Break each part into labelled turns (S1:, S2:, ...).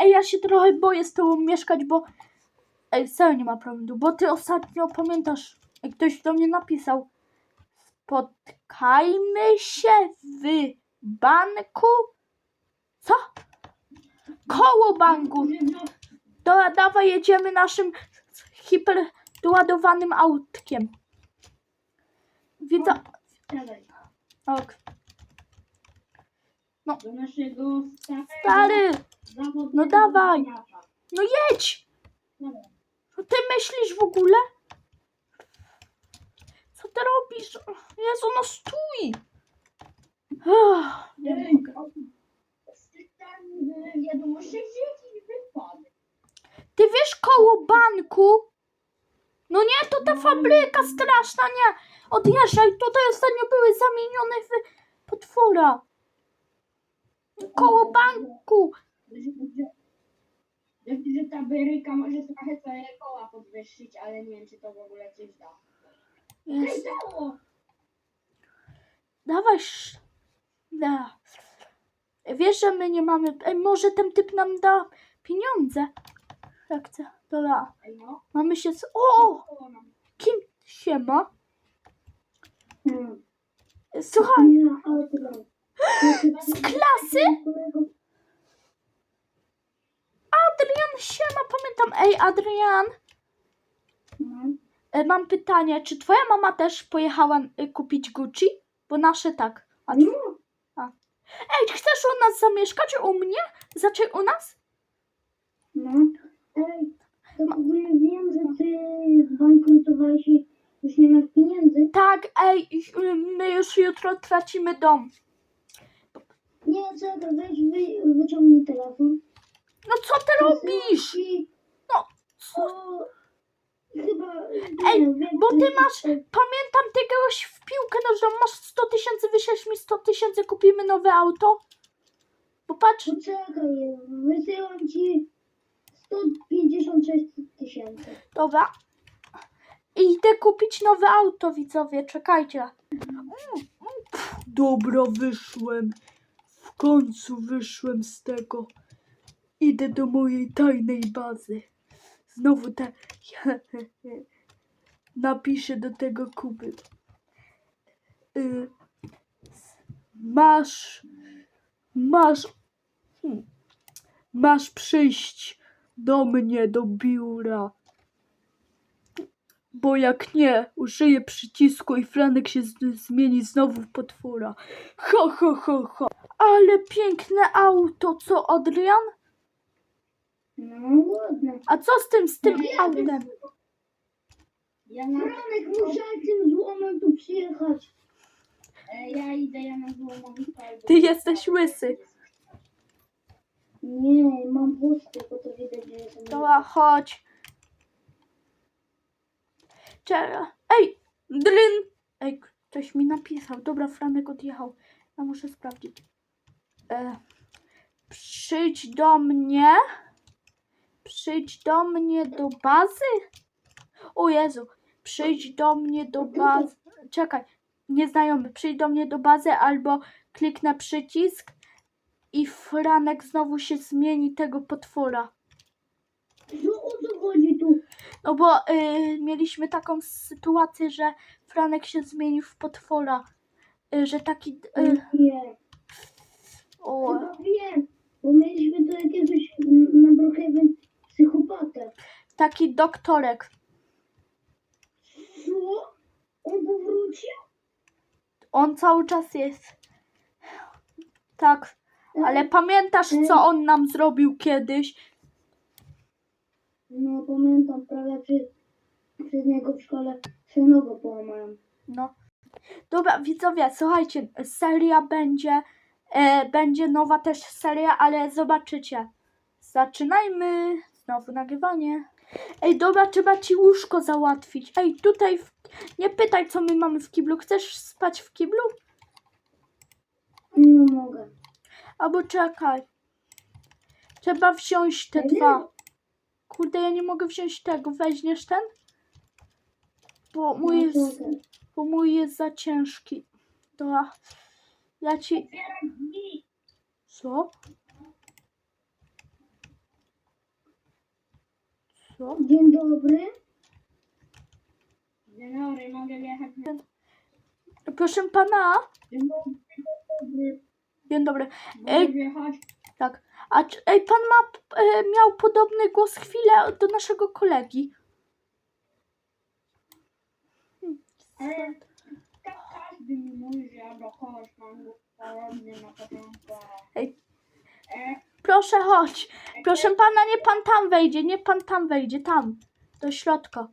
S1: Ej, ja się trochę boję z tobą mieszkać, bo... Ej, serio nie ma prądu, bo ty ostatnio pamiętasz, jak ktoś do mnie napisał, spotkajmy się w banku. Co? Koło banku. Dobra, dawaj, jedziemy naszym hiperdoładowanym autkiem. Widzę...
S2: Dawaj,
S1: Ok.
S2: do naszego starego
S1: Stary, no dawaj. no jedź! Co ty myślisz w ogóle? Co ty robisz? Jezu, no stój! Ach, nie
S2: Tam y, że.
S1: Ty wiesz koło banku? No nie, to ta fabryka straszna, nie! Odjeżdżaj, tutaj ostatnio były zamienione w potwora. Koło banku.
S2: Że, że, ta bryka może trochę swoje koła podwyższyć, ale nie wiem, czy to w ogóle coś da.
S1: Jest.
S2: dało!
S1: Dawaj. sz- Da. Wiesz, że my nie mamy. Ej, może ten typ nam da pieniądze. Jak chce. Dobra.
S2: Ej, no.
S1: Mamy się. Z... O!
S2: Koło nam.
S1: Kim się ma?
S2: Hmm.
S1: Słuchaj,
S2: ale to.
S1: Z klasy? Adrian się ma, pamiętam. Ej, Adrian, e, mam pytanie. Czy twoja mama też pojechała y, kupić Gucci? Bo nasze tak. A. Ej, chcesz u nas zamieszkać? U mnie? Zaczej u nas?
S2: No. Ej, to w ogóle wiem, że ty zbankrutowałeś i już nie masz pieniędzy.
S1: Tak, ej, y, my już jutro tracimy dom.
S2: Nie, co to weź, wy, wyciągnij telefon.
S1: No co ty robisz?
S2: I
S1: No,
S2: to chyba...
S1: Ej,
S2: nie,
S1: bo ty masz- Pamiętam, ty grałeś w piłkę nożną, masz 100 tysięcy, wyślesz mi 100 tysięcy, kupimy nowe auto? Popatrz,
S2: Poczekaj, wysyłam ci 156 tysięcy.
S1: dobra. I idę kupić nowe auto, widzowie, czekajcie. Pff, Dobra, wyszłem. Końcu wyszłem z tego. Idę do mojej tajnej bazy. Znowu te... Napiszę do tego Kuby. Y, masz... Masz... hmm, Masz przyjść do mnie, do biura. Bo jak nie, użyję przycisku i Franek się z- zmieni znowu w potwora. Ho, ho, ho, ho. Ale piękne auto, co Adrian?
S2: No ładne.
S1: A co z tym, z tym
S2: No ja
S1: autem?
S2: Ja na... Franek, muszę tym złomem tu przyjechać. E, ja idę, ja na złomowi
S1: Ty jesteś łysy.
S2: Nie, mam włosy, tylko to widać, że jestem...
S1: Dobra, chodź. Czekaj. Ej, dryn. Ej, ktoś mi napisał. Dobra, Franek odjechał. Ja muszę sprawdzić. E, przyjdź do mnie. Przyjdź do mnie do bazy. O Jezu. Przyjdź do mnie do bazy. Czekaj. Nieznajomy. Przyjdź do mnie do bazy albo kliknę przycisk i Franek znowu się zmieni tego potwora.
S2: No o co chodzi tu?
S1: No bo y, mieliśmy taką sytuację, że Franek się zmienił w potwora. Y, że taki. Y,
S2: Nie,
S1: o,
S2: chyba wiem, bo mieliśmy tu jakiegoś na Brookhaven psychopatę.
S1: taki doktorek.
S2: Co? On powrócił?
S1: On cały czas jest. Tak. Ale pamiętasz, co on nam zrobił kiedyś?
S2: No pamiętam, prawie przy, przez niego w szkole się nogę połamałem.
S1: No. Dobra, widzowie, słuchajcie, seria będzie. E, będzie nowa też seria, ale zobaczycie. Zaczynajmy. Znowu nagrywanie. Ej, dobra, trzeba ci łóżko załatwić. Ej, tutaj. W... Nie pytaj, co my mamy w kiblu. Chcesz spać w kiblu?
S2: No mogę.
S1: Albo czekaj. Trzeba wziąć te dwa. Kurde, ja nie mogę wziąć tego. Weźmiesz ten? Bo mój jest, bo mój jest za ciężki. Dobra. Ja ci. Co? Co?
S3: Dzień dobry.
S2: Dzień dobry, mogę wjechać na...
S1: Proszę pana.
S2: Dzień dobry, dzień dobry.
S1: Dzień dobry. Ej. Tak. A czy, ej, pan ma, e, miał podobny głos chwilę do naszego kolegi.
S2: E, ka- Każdy mi mówi, że ja do kogoś mam głos podobny na początku. ale-
S1: Ej.
S2: E,
S1: Proszę chodź. Proszę pana, nie pan tam wejdzie, nie pan tam wejdzie, tam. Do środka.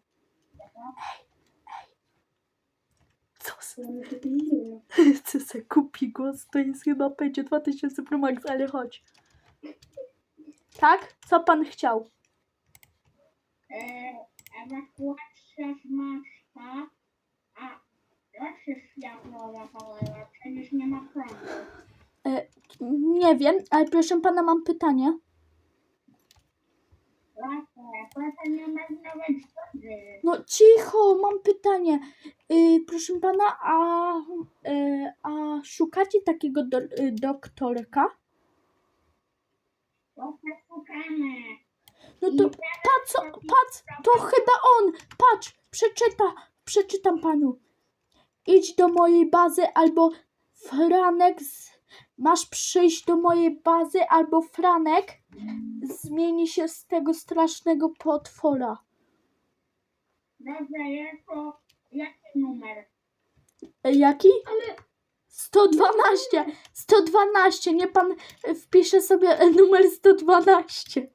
S1: Co za,
S3: Ja
S1: co za kupi głos, to jest chyba będzie 2000 Pro Max, ale chodź. Tak? Co pan chciał?
S2: e, ewakuacja z maszta, a jak się światło zapalało? Przecież nie ma prądu.
S1: Nie wiem, ale proszę pana, mam pytanie.
S2: Proszę, proszę nie marnować wody.
S1: No cicho, mam pytanie. Y, proszę pana, a, y, a szukacie takiego do, y, doktorka? No to patrz, co- patrz, to chyba on. Patrz, przeczyta, przeczytam panu. Idź do mojej bazy albo Franek, z, masz przyjść do mojej bazy albo Franek zmieni się z tego strasznego potwora.
S2: Dobrze, jako... Jaki numer?
S1: E, Jaki?
S3: Ale
S1: 112, 112, nie pan e, wpisze sobie e, numer 112.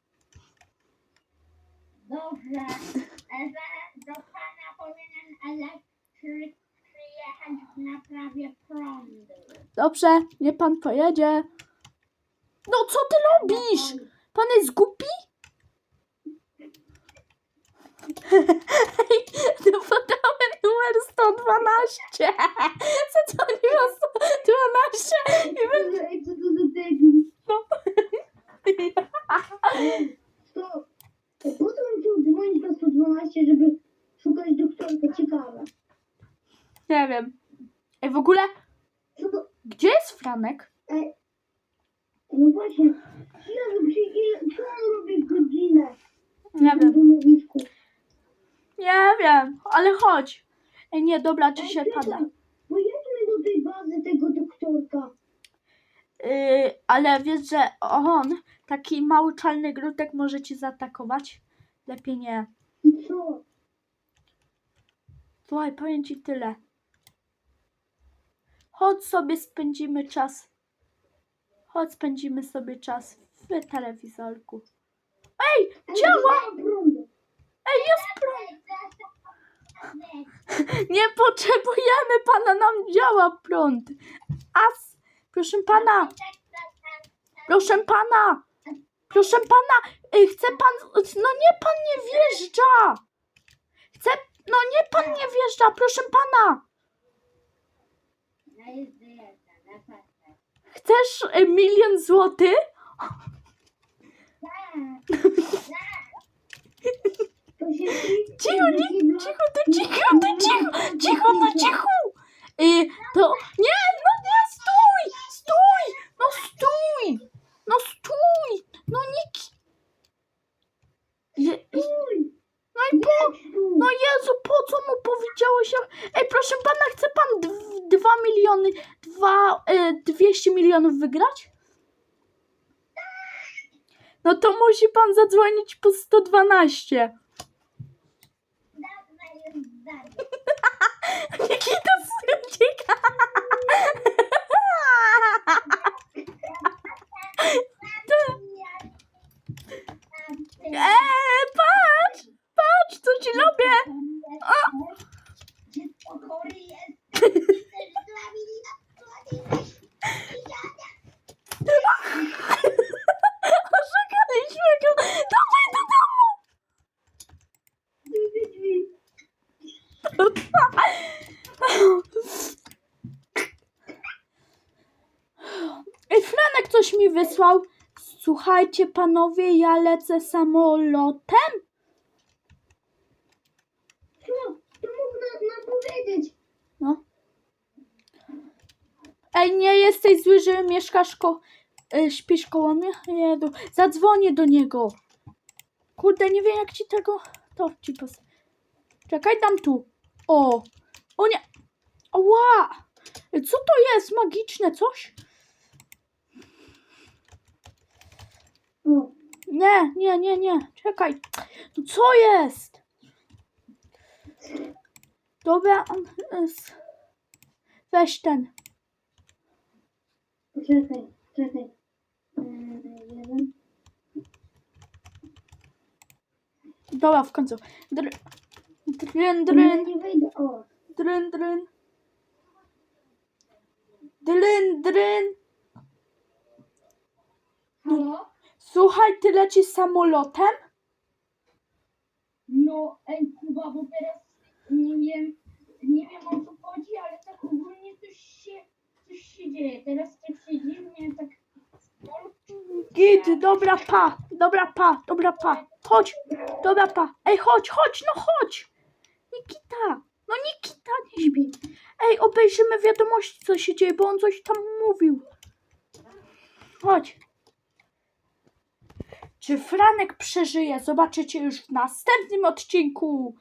S2: Dobrze. E, zaraz do pana powinien elektryk przyjechać w naprawie prądu.
S1: Dobrze, nie pan pojedzie. No co ty robisz? Pan jest głupi? No podałem numer 112. Co to nie ma 112? I wy-
S3: Ej, co to za debil?
S1: No.
S3: Ej, Stop. Ej, Po co mam tu dzwonić na 112, żeby szukać doktorka? Ciekawe.
S1: Nie wiem. Ej, w ogóle,
S3: Co to?
S1: Franek?
S3: Ej. No właśnie. Ile, ile, co on robi w godzinę?
S1: Nie wiem. Nie wiem, ale chodź. Ej, nie, dobra, dzisiaj
S3: Ej,
S1: pada.
S3: Pojedźmy do tej bazy tego doktorka.
S1: Yy, ale wiesz, że on, taki mały czarny grutek może cię zaatakować? Lepiej nie.
S3: I co?
S1: Słuchaj, powiem ci tyle. Chodź sobie spędzimy czas. Chodź spędzimy sobie czas w telewizorku. Ej, działa! Ej, jest prąd! Nie potrzebujemy pana, nam działa prąd. As, proszę pana, proszę pana, proszę pana, y, chce pan, no nie pan nie wjeżdża. Chce, no nie pan nie wjeżdża, proszę pana.
S2: No jest wyjeżdża, na pewno.
S1: Chcesz y, milion złotych? Cicho, nie, cicho, to cicho, to cicho, cicho, to cicho. Y, to, nie, stój, stój, no stój, no stój, no nie, ki- Je, i- no i po, no Jezu, po co mu powiedziałeś? Ej, proszę pana, chce pan dw, dwa miliony, dwa, y, 200 milionów wygrać? No to musi pan zadzwonić po 112.
S2: Dobrze, już dalej.
S1: Nikita Sudzika. Eee, patrz! Patrz, co ci robię!
S2: Dziecko chory jest. Też dla mnie
S1: Oszukaliśmy go! Dawaj do domu! Ej, Franek coś mi wysłał. Słuchajcie, panowie, ja lecę samolotem.
S3: Co? To mógł nam, nam powiedzieć.
S1: No. Ej, nie jesteś zły, że mieszkasz ko... y, śpisz koło mnie? Jedu. Zadzwonię do niego. Kurde, nie wiem jak ci tego... To ci pos... Czekaj, dam tu. O! O nie! Ła! Co to jest? Magiczne coś? Nie, nie, nie, nie. Czekaj. No co jest? Dobra. Weź ten.
S3: czekaj. Jeden.
S1: Dobra, w końcu. Dr... Dryn, dryn,
S3: nie o.
S1: dryn, dryn. Dryn, dryn.
S2: Halo?
S1: Słuchaj, ty lecisz samolotem?
S2: No, ej Kuba, bo teraz nie wiem, nie wiem o co chodzi, ale tak ogólnie coś się, coś się dzieje. Teraz tak się dziwnie, tak...
S1: Git, dobra pa, dobra pa, dobra pa. Chodź, dobra pa. Ej, chodź, chodź, no chodź. Nikita, no Nikita, nie śpi. Ej, obejrzymy wiadomości, co się dzieje, bo on coś tam mówił. Chodź. Czy Franek przeżyje? Zobaczycie już w następnym odcinku.